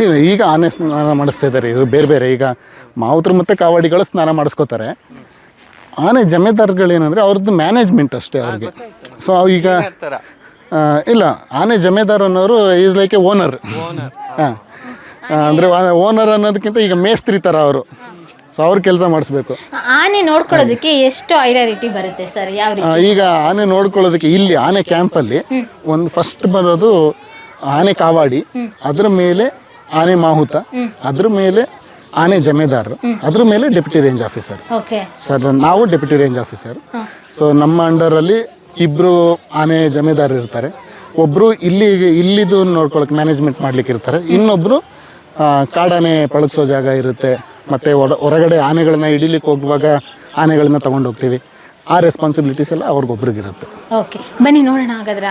ಇಲ್ಲ, ಈಗ ಆನೆ ಸ್ನಾನ ಮಾಡಿಸ್ತಾ ಇದ್ದಾರೆ ಇವರು ಬೇರೆ ಬೇರೆ. ಈಗ ಮಾವುತರು ಮತ್ತು ಕಾವಾಡಿಗಳು ಸ್ನಾನ ಮಾಡಿಸ್ಕೋತಾರೆ. ಆನೆ ಜಮೇದಾರ್ಗಳೇನಂದರೆ ಅವ್ರದ್ದು ಮ್ಯಾನೇಜ್ಮೆಂಟ್ ಅಷ್ಟೇ ಅವ್ರಿಗೆ. ಸೊ ಈಗ ಇಲ್ಲ ಆನೆ ಜಮೇದಾರ್ ಅನ್ನೋರು ಈಸ್ ಲೈಕ್ ಎ ಓನರ್ ಹಾಂ ಅಂದರೆ ಓನರ್ ಅನ್ನೋದಕ್ಕಿಂತ ಈಗ ಮೇಸ್ತ್ರಿ ಥರ ಅವರು. ಸೊ ಅವ್ರು ಕೆಲಸ ಮಾಡಿಸ್ಬೇಕು. ಆನೆ ನೋಡ್ಕೊಳ್ಳೋದಕ್ಕೆ ಎಷ್ಟು ಐಡಾರಿಟಿ ಬರುತ್ತೆ ಸರ್ ಯಾವ ರೀತಿ? ಈಗ ಆನೆ ನೋಡ್ಕೊಳ್ಳೋದಕ್ಕೆ ಇಲ್ಲಿ ಆನೆ ಕ್ಯಾಂಪಲ್ಲಿ ಒಂದು ಫಸ್ಟ್ ಬರೋದು ಆನೆ ಕಾವಾಡಿ. ಅದ್ರ ಮೇಲೆ ಆನೆ ಮಾಹುತ ಅದ್ರ ಮೇಲೆ ಆನೆ ಜಮೇದಾರರು ಅದ್ರ ಮೇಲೆ ಡೆಪ್ಯೂಟಿ ರೇಂಜ್ ಆಫೀಸರ್. ಸರ್ ನಾವು ಡೆಪ್ಯೂಟಿ ರೇಂಜ್ ಆಫೀಸರ್. ಸೊ ನಮ್ಮ ಅಂಡರ್ ಅಲ್ಲಿ ಇಬ್ರು ಆನೆ ಜಮೇದಾರರು ಇರ್ತಾರೆ. ಒಬ್ಬರು ಇಲ್ಲಿ ಇಲ್ಲಿದು ನೋಡ್ಕೊಳಕ್ ಮ್ಯಾನೇಜ್ಮೆಂಟ್ ಮಾಡ್ಲಿಕ್ಕೆ ಇರ್ತಾರೆ. ಇನ್ನೊಬ್ಬರು ಕಾಡಾನೆ ಪಳಗಿಸೋ ಜಾಗ ಇರುತ್ತೆ. ಮತ್ತೆ ಹೊರ ಹೊರಗಡೆ ಆನೆಗಳನ್ನ ಇಡಿಲಿಕ್ಕೆ ಹೋಗುವಾಗ ಆನೆಗಳನ್ನ ತಗೊಂಡು ಹೋಗ್ತೀವಿ. ಆ ರೆಸ್ಪಾನ್ಸಿಬಿಲಿಟೀಸ್ ಎಲ್ಲ ಅವ್ರಿಗೊಬ್ರಿಗಿರುತ್ತೆ. ಓಕೆ. ಬನ್ನಿ ನೋಡೋಣ ಹಾಗಾದ್ರೆ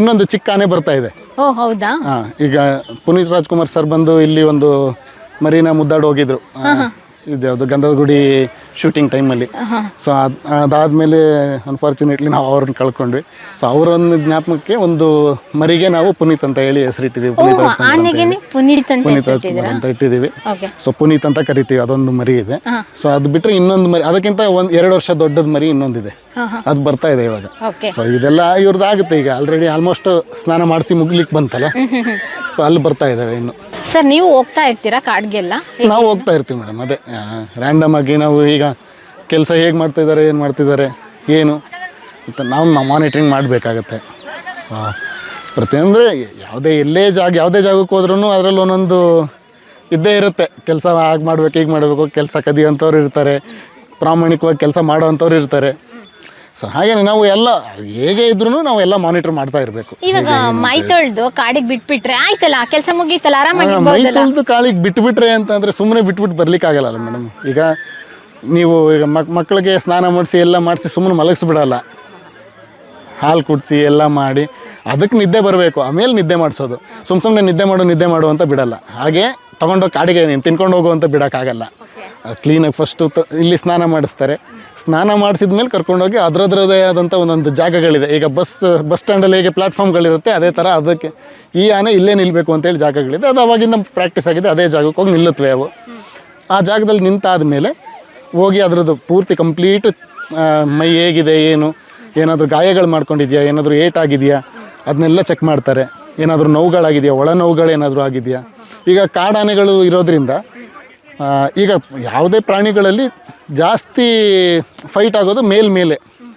ಇನ್ನೊಂದು ಚಿಕ್ಕ ಆನೆ ಬರ್ತಾ ಇದೆ. ಓ ಹೌದಾ? ಹಾಂ ಈಗ ಪುನೀತ್ ರಾಜ್ಕುಮಾರ್ ಸರ್ ಬಂದು ಇಲ್ಲಿ ಒಂದು ಮರೀನಾ ಮುದ್ದಾಡ್ ಹೋಗಿದ್ರು. ಇದ್ಯಾವುದು ಗಂಧದ ಗುಡಿ ಶೂಟಿಂಗ್ ಟೈಮಲ್ಲಿ ಸೊ ಅದು ಅದಾದಮೇಲೆ ಅನ್ಫಾರ್ಚುನೇಟ್ಲಿ ನಾವು ಅವ್ರನ್ನ ಕಳ್ಕೊಂಡ್ವಿ. ಸೊ ಅವರನ್ನು ಜ್ಞಾಪಕಕ್ಕೆ ಒಂದು ಮರಿಗೆ ನಾವು ಪುನೀತ್ ಅಂತ ಹೇಳಿ ಹೆಸರಿಟ್ಟಿದ್ದೀವಿ ಪುನೀತ್ ಆನೆಗೆನೆ. ಪುನೀತ್ ಅಂತ ಪುನೀತ್ ಹೆಸರಿಟ್ಟಿದ್ದೀರಾ? ಅಂತ ಇಟ್ಟಿದ್ದೀವಿ. ಓಕೆ. ಸೊ ಪುನೀತ್ ಅಂತ ಕರಿತೀವಿ ಅದೊಂದು ಮರಿ ಇದೆ. ಸೊ ಅದು ಬಿಟ್ಟರೆ ಇನ್ನೊಂದು ಮರಿ ಅದಕ್ಕಿಂತ ಒಂದು ಎರಡು ವರ್ಷ ದೊಡ್ಡದ ಮರಿ ಇನ್ನೊಂದಿದೆ. ಅದು ಬರ್ತಾ ಇದೆ ಇವಾಗ. ಓಕೆ. ಸೊ ಇದೆಲ್ಲ ಇವ್ರದ್ದು ಆಗುತ್ತೆ ಈಗ ಆಲ್ರೆಡಿ ಆಲ್ಮೋಸ್ಟ್ ಸ್ನಾನ ಮಾಡಿಸಿ ಮುಗಿಲಿಕ್ಕೆ ಬಂತಲ್ಲ? ಸೊ ಅಲ್ಲಿ ಬರ್ತಾ ಇದ್ದಾವೆ ಇನ್ನು. ಸರ್, ನೀವು ಹೋಗ್ತಾ ಇರ್ತೀರಾ ಕಾಡ್ಗೆಲ್ಲ? ನಾವು ಹೋಗ್ತಾ ಇರ್ತೀವಿ ಮೇಡಮ್, ಅದೇ. ರ್ಯಾಂಡಮ್ ಆಗಿ ನಾವು ಈಗ ಕೆಲಸ ಹೇಗೆ ಮಾಡ್ತಿದ್ದಾರೆ ಏನು ಮಾಡ್ತಿದ್ದಾರೆ ಏನು ಅಂತ ನಾವು ಮಾನಿಟ್ರಿಂಗ್ ಮಾಡಬೇಕಾಗತ್ತೆ. ಸೊ ಪ್ರತಿಯೊಂದರೆ ಯಾವುದೇ ಎಲ್ಲೇ ಜಾಗ, ಯಾವುದೇ ಜಾಗಕ್ಕೆ ಹೋದ್ರೂ ಅದರಲ್ಲಿ ಒಂದೊಂದು ಇದ್ದೇ ಇರುತ್ತೆ. ಕೆಲಸ ಹಾಗೆ ಮಾಡ್ಬೇಕು, ಹೀಗೆ ಮಾಡಬೇಕು, ಕೆಲಸ ಕದಿಯೋಂಥವ್ರು ಇರ್ತಾರೆ, ಪ್ರಾಮಾಣಿಕವಾಗಿ ಕೆಲಸ ಮಾಡೋವಂಥವ್ರು ಇರ್ತಾರೆ. ಸೊ ಹಾಗೇನೆ ನಾವು ಎಲ್ಲ ಹೇಗೆ ಇದ್ರೂ ನಾವು ಎಲ್ಲ ಮಾನಿಟರ್ ಮಾಡ್ತಾ ಇರಬೇಕು. ಇವಾಗ ಮೈ ತೊಳ್ದು ಕಾಡಿಗೆ ಬಿಟ್ಬಿಟ್ರೆ ಆಯ್ತಲ್ಲ ಕೆಲಸ ಮುಗೀತಲ್ಲ ಮೈ ಆರಾಮಾಗಿರ್ಬೋದಲ್ಲ ತೊಳೆದು ಕಾಳಿಗೆ ಬಿಟ್ಬಿಟ್ರೆ ಅಂತಂದರೆ ಸುಮ್ಮನೆ ಬಿಟ್ಬಿಟ್ಟು ಬರ್ಲಿಕ್ಕೆ ಆಗಲ್ಲ ಮೇಡಮ್ ಈಗ ನೀವು ಈಗ ಮಕ್ ಮಕ್ಕಳಿಗೆ ಸ್ನಾನ ಮಾಡಿಸಿ ಎಲ್ಲ ಮಾಡಿಸಿ ಸುಮ್ಮನೆ ಮಲಗಿಸ್ಬಿಡಲ್ಲ. ಹಾಲು ಕುಡಿಸಿ ಎಲ್ಲ ಮಾಡಿ ಅದಕ್ಕೆ ನಿದ್ದೆ ಬರಬೇಕು ಆಮೇಲೆ ನಿದ್ದೆ ಮಾಡಿಸೋದು. ಸುಮ್ಮ ಸುಮ್ಮನೆ ನಿದ್ದೆ ಮಾಡು ನಿದ್ದೆ ಮಾಡು ಅಂತ ಬಿಡಲ್ಲ. ಹಾಗೆ ತೊಗೊಂಡೋಗಿ ಕಾಡಿಗೆ ನೀನು ತಿನ್ಕೊಂಡು ಹೋಗು ಅಂತ ಬಿಡೋಕ್ಕಾಗಲ್ಲ. ಕ್ಲೀನಾಗಿ ಫಸ್ಟು ಇಲ್ಲಿ ಸ್ನಾನ ಮಾಡಿಸ್ತಾರೆ. ಸ್ನಾನ ಮಾಡಿಸಿದ ಮೇಲೆ ಕರ್ಕೊಂಡೋಗಿ ಅದರದ್ರದೇ ಆದಂಥ ಒಂದೊಂದು ಜಾಗಗಳಿದೆ. ಈಗ ಬಸ್ ಬಸ್ ಸ್ಟ್ಯಾಂಡಲ್ಲಿ ಹೇಗೆ ಪ್ಲ್ಯಾಟ್ಫಾರ್ಮ್ಗಳಿರುತ್ತೆ ಅದೇ ಥರ ಅದಕ್ಕೆ ಈ ಆನೆ ಇಲ್ಲೇ ನಿಲ್ಲಬೇಕು ಅಂತೇಳಿ ಜಾಗಗಳಿದೆ. ಅದು ಅವಾಗಿಂದ ಪ್ರಾಕ್ಟೀಸ್ ಆಗಿದೆ. ಅದೇ ಜಾಗಕ್ಕೆ ಹೋಗಿ ನಿಲ್ಲುತ್ತವೆ ಅವು. ಆ ಜಾಗದಲ್ಲಿ ನಿಂತಾದ ಮೇಲೆ ಹೋಗಿ ಅದರದ್ದು ಪೂರ್ತಿ ಕಂಪ್ಲೀಟ್ ಮೈ ಹೇಗಿದೆ, ಏನು, ಏನಾದರೂ ಗಾಯಗಳು ಮಾಡ್ಕೊಂಡಿದೆಯಾ, ಏನಾದರೂ ಏಟಾಗಿದೆಯಾ ಅದನ್ನೆಲ್ಲ ಚೆಕ್ ಮಾಡ್ತಾರೆ. ಏನಾದರೂ ನೋವುಗಳಾಗಿದೆಯಾ ಒಳ ನೋವುಗಳೇನಾದರೂ ಆಗಿದೆಯಾ. ಈಗ ಕಾಡಾನೆಗಳು ಇರೋದ್ರಿಂದ ಈಗ ಯಾವುದೇ ಪ್ರಾಣಿಗಳಲ್ಲಿ ಜಾಸ್ತಿ ಫೈಟ್ ಆಗೋದು ಮೇಲ್ ಮೇಲೆ.